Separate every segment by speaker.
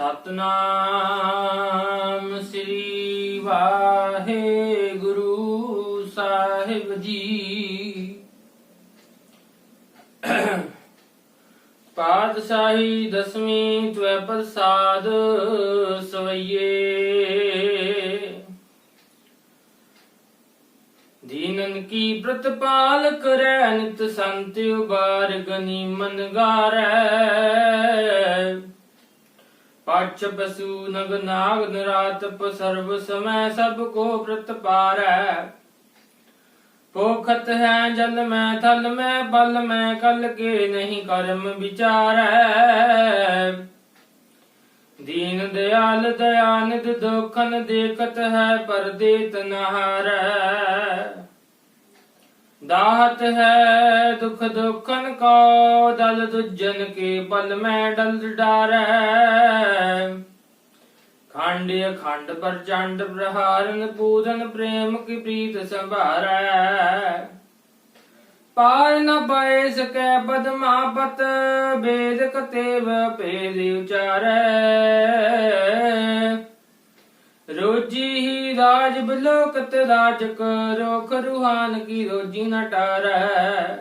Speaker 1: ਸਤਨਾਮ ਸ੍ਰੀ ਵਾਹਿਗੁਰੂ ਸਾਹਿਬ ਜੀ। ਪਾਤਸ਼ਾਹੀ ਦਸਵੀਂ ਤਵੈ ਪ੍ਰਸਾਦ ਸਵਈਏ। ਦੀਨਨ ਕੀ ਪ੍ਰਤਪਾਲ ਕਰੈ, ਨਿਤ ਸੰਤ ਉਬਾਰ ਗਨੀ ਮਨ ਗਾਰੈ। ਪਛ ਪਸੂ ਨਗ ਨਾਗ ਨਰਾਤਪ ਪ ਸਰਬ ਸਮੈ ਸਭ ਕੋ ਪ੍ਰਤ ਪ੍ਰਤਪਾਰੈ ਪੋਖਤ ਹੈ ਜਲ ਮੈਂ ਥਲ ਮੈਂ ਬਲ ਮੈਂ ਕਲ ਕੇ ਨਹੀਂ ਕਰਮ ਵਿਚਾਰੈ। ਦੀਨ ਦਿਆਲ ਦਇਆਨਿਦ ਦੁਖਨ ਦੇਖਤ ਹੈ ਪਰ ਦੇਤ ਹੈ ਦੁਖ ਦੁਖਨ ਕੋ ਦਲ ਦੁਜਨ ਕੇ ਬਲ ਮੈਂ ਡਲ ਡਾਰੈ। ਖੰਡ ਅਖੰਡ ਪ੍ਰਚੰਡ ਪ੍ਰਹਾਰਨ ਪੂਜਨ ਪ੍ਰੇਮ ਕੀ ਪ੍ਰੀਤ ਸੰਭਾਰੈ। ਪਾਰ ਨ ਪਏ ਸਕੈ ਬਦਮਾਪਤ ਵੇਦ ਕਤੇਵ ਭੇਦ ਉਚਾਰੈ। ਰਾਜ ਬਲੋਕਤ ਰਾਜਕ ਕਰੋ ਰੂਹਾਨ ਕੀ ਰੋਜੀ ਨ ਟਾਰੈ।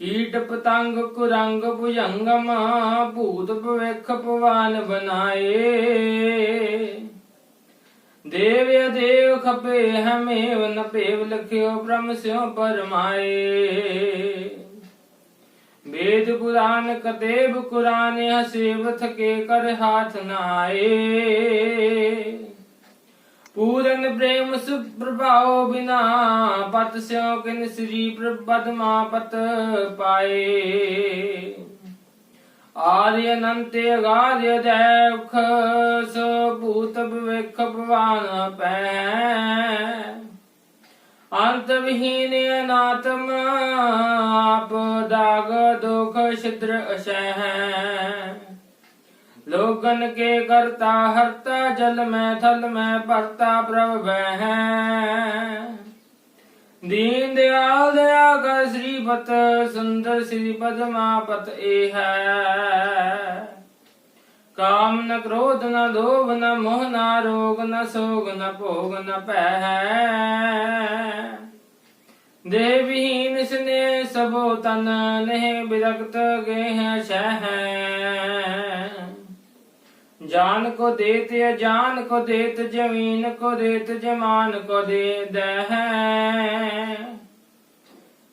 Speaker 1: ਕੀਟ ਪਤੰਗ ਕੁਰੰਗ ਭੁਜੰਗਮ ਭੂਤ ਭਵਿਖ ਭਵਾਨ ਬਨਾਏ ਦੇਵ ਅਦੇਵ ਖਪੇ ਹਮੇਵ ਨ ਭੇਵ ਲਖਿਓ ਬ੍ਰਹਮ ਸਿਉ ਪਰਮਾਏ। ਵੇਦ ਪੁਰਾਨ ਕਤੇਬ ਕੁਰਾਨ ਹਸੇਵ, ਥਕੇ ਕਰ ਹਾਥ ਨਾਏ। ਪੂਰਨ ਪ੍ਰੇਮ ਸੁਪ੍ਰਭਾਉ ਬਿਨਾ ਪਤ ਸਿਉ ਕਿਨ ਸ੍ਰੀ ਪ੍ਰਪਦਮਾ ਪਤ ਪਾਏ। ਆਦਿ ਅਨੰਤ ਅਗਾਧ ਅਦੈਖ ਸੋ ਭੂਤ ਵਿਖ ਭਵਾਨ ਪੈ। ਅੰਤ ਵਿਹੀਨ ਅਨਾਤਮ, ਆਪ ਦਾਗ ਦੁਖ ਛਿਦਰ ਅਸਹਿ। ਲੋਗਨ ਕੇ ਕਰਤਾ ਹਰਤਾ ਜਲ ਮੈਂ ਥਲ ਮੈਂ ਭਰਤਾ ਪ੍ਰਭ ਬਹਿ ਦੀਨ ਦਿਆਲ ਦਇਆ ਕਰ ਸ੍ਰੀਪਤ, ਸੁੰਦਰ ਸ੍ਰੀ ਪਦਮਾਪਤ ਇਹ ਹੈ। ਕਾਮ ਨ ਕ੍ਰੋਧ ਨ ਲੋਭ ਨ ਮੋਹ ਨ ਰੋਗ ਨ ਸੋਗ ਨ ਭੋਗ ਨ ਭੈ। ਦੇਵਹੀਨ ਸਨੇ ਸਭੋ ਤਨ, ਨਹਿ ਬਿਰਕਤ ਗਏ ਸ਼ਹਿ। ਜਾਨ ਕੋ ਦੇਤ ਅਜਾਨ ਕੋ ਦੇਤ, ਜਮੀਨ ਕੋ ਦੇਤ, ਜਮਾਨ ਕੋ ਦੇ ਦਹਿ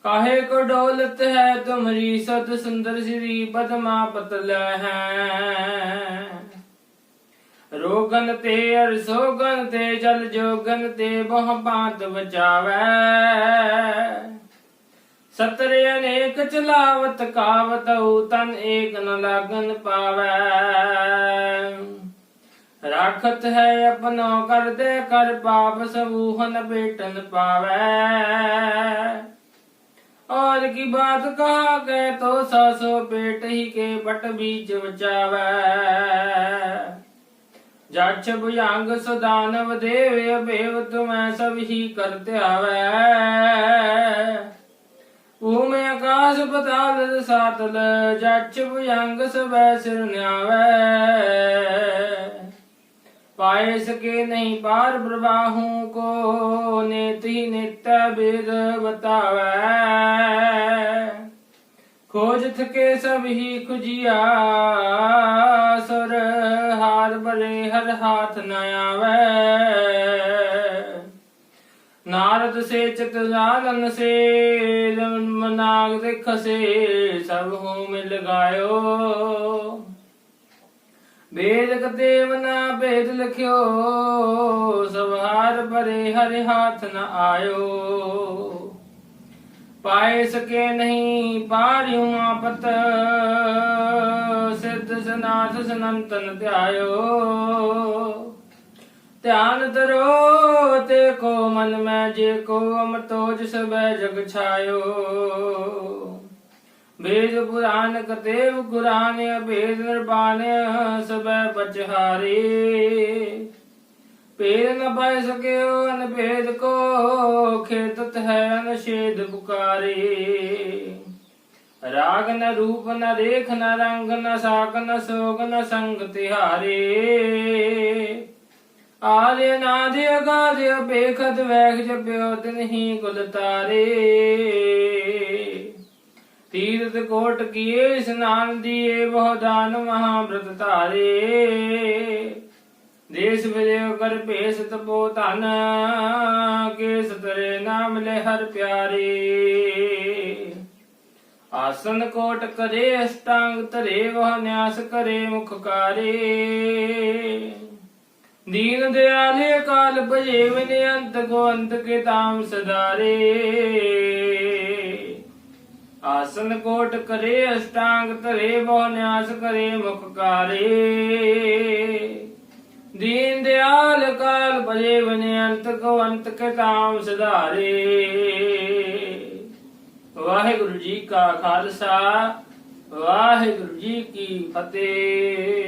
Speaker 1: ਕਾਹੇ ਕੋ ਡੋਲਤ ਹੈ ਤੁਮਰੀ, ਸਤ ਸੁੰਦਰ ਸ੍ਰੀ ਪਦਮਾ ਪਤਲ ਹੈ। ਰੋਗਨ ਤੇ ਅਰਸੋਗਨ ਤੇ, ਜਲ ਜੋਗਨ ਤੇ ਬਹੁ ਬਾਤ ਬਚਾਵੈ। ਸਤਰ ਅਨੇਕ ਚਲਾਵਤ ਕਾਵਤ ਤਨ ਏਕ ਨ ਲਾਗਨ ਪਾਵੈ ਰਾਖਤ ਹੈ ਆਪਣਾ ਕਰਦੇ ਕਰ ਪਾਪ ਸਮੂਹਨ ਬੇਟਨ ਪਾਵੈ ਔਰ ਕੀ ਬਾਤ ਕਹਾ ਕੇ ਤੋ ਸਾਸੋ ਪੇਟ ਹੀ ਕੇ ਬਟ ਬੀਜ ਬਚਾਵੈ ਜਛ ਭੁਜੰਗ ਸੁਦਾਨਵ ਦੇਵ ਅਭੇਵ ਤੁਮੈ ਸਭ ਹੀ ਕਰਤੇ ਆਵੈ ਓਮ ਆਕਾਸ ਪਤਾਲ ਸਾਤਲ ਜੱਚ ਭੁਜੰਗ ਸਵੈ ਸਿਰ ਨਿਆਵੈ। ਪਾਏ ਸਕੇ ਨਹੀਂ ਪਾਰ ਪ੍ਰਵਾਹੂ, ਕੋ ਨੇਤੀ ਨਿਤ ਬਿਦ ਬਤਾਵੈ। ਖੋਜ ਥਕੇ ਸਭ ਹੀ ਖੁਜਿਆ, ਸੁਰ ਹਾਰ ਬਰੇ ਹਰ ਹਾਥ ਨ ਆਵੈ। ਨਾਰਦ ਸੇ ਚਤੁਰਾਲੰਗ ਸੇ ਮਨਾਗ ਦੇਖ ਸਭ ਹੋ ਮਿਲ ਗਾਇਓ। ਵੇਦ ਕਦੇਵ ਨਾ ਬੇਦ ਲਖਿਓ ਸਵਹਾਰ ਪਰੇ ਹਰਿ ਹਾਥ ਨਾ ਆਇਓ। ਪਾਏ ਸਕੇ ਨਹੀਂ ਪਾਰਿਉ ਆਪਤ, ਸਿੱਧ ਸਨਾਥ ਸਨੰਤਨ ਧਿਆਇਓ। ਧਿਆਨ ਧਰੋ ਤੇ ਕੋ ਮਨ ਮੈਂ ਜੇ ਕੋ ਅਮਰਤੋਜ ਸਬੈ ਜਗ ਛਾਇਓ। ਵੇਦ ਪੁਰਾਨ ਕਤੇਵ ਕੁਰਾਨ ਅਭੇਦ ਨਿਰਵਾਨ ਸਬੈ ਪਚਹਾਰੇ ਭੇਦ ਨ ਪਾਇ ਸਕਿਓ, ਅਨਭੇਦ ਕੋ ਖੇਤਤ ਹੈ ਅਨਸ਼ੇਦ ਪੁਕਾਰੇ। ਰਾਗ ਨ ਰੂਪ ਨ ਰੇਖ ਨ ਰੰਗ ਨ ਸਾਕ ਨ ਸੋਗ ਨ ਸੰਗ ਤਿਹਾਰੇ। ਆਦੇ ਨਾਦੇ ਅਗਾਦੇ ਬੇਖਤ ਵੈਖ ਜਪਿਓ ਤਿਨ ਗੁਲ ਤਾਰੇ। ਤੀਰਥ ਕੋਟ ਕੀਏ ਇਸਨਾਨ ਦੀਏ ਬਹੁ ਦਾਨ ਮਹਾਬ੍ਰਤ ਧਾਰੇ। ਦੇਸ ਵਿਦੇਵ ਕਰ ਭੇਸ ਤਪੋ ਧਨ ਕੇ ਸਤਰੇ ਨਾਮ ਲੈ ਹਰ ਪਿਆਰੇ। ਆਸਨ ਕੋਟ ਕਰੇ ਅਸ਼ਟਾਂਗ ਧਰੇ, ਵਹ ਨਿਆਸ ਕਰੇ ਮੁਖ ਕਾਰੇ। ਦੀਨ ਦਿਆਲੇ ਕਾਲ ਭਜੇ ਵਿਨੇ ਅੰਤ ਕੋ ਅੰਤ ਕੇ ਤਾਮ ਸਦਾਰੇ ਆਸਨ ਕੋਟ ਕਰੇ, ਅਸ਼ਟਾਂਗ ਧਰੇ, ਬਹੁ ਨਿਆਸ ਕਰੇ ਮੁਖਕਾਰੇ ਦੀਨ ਦਿਆਲ ਕਾਲ ਭਜੇ ਵਿਨੇ ਅੰਤ ਕੋ ਅੰਤ ਕੇ ਤਾਮ ਸਦਾਰੇ ਵਾਹਿਗੁਰੂ ਜੀ ਕਾ ਖਾਲਸਾ, ਵਾਹਿਗੁਰੂ ਜੀ ਕੀ ਫਤਿਹ।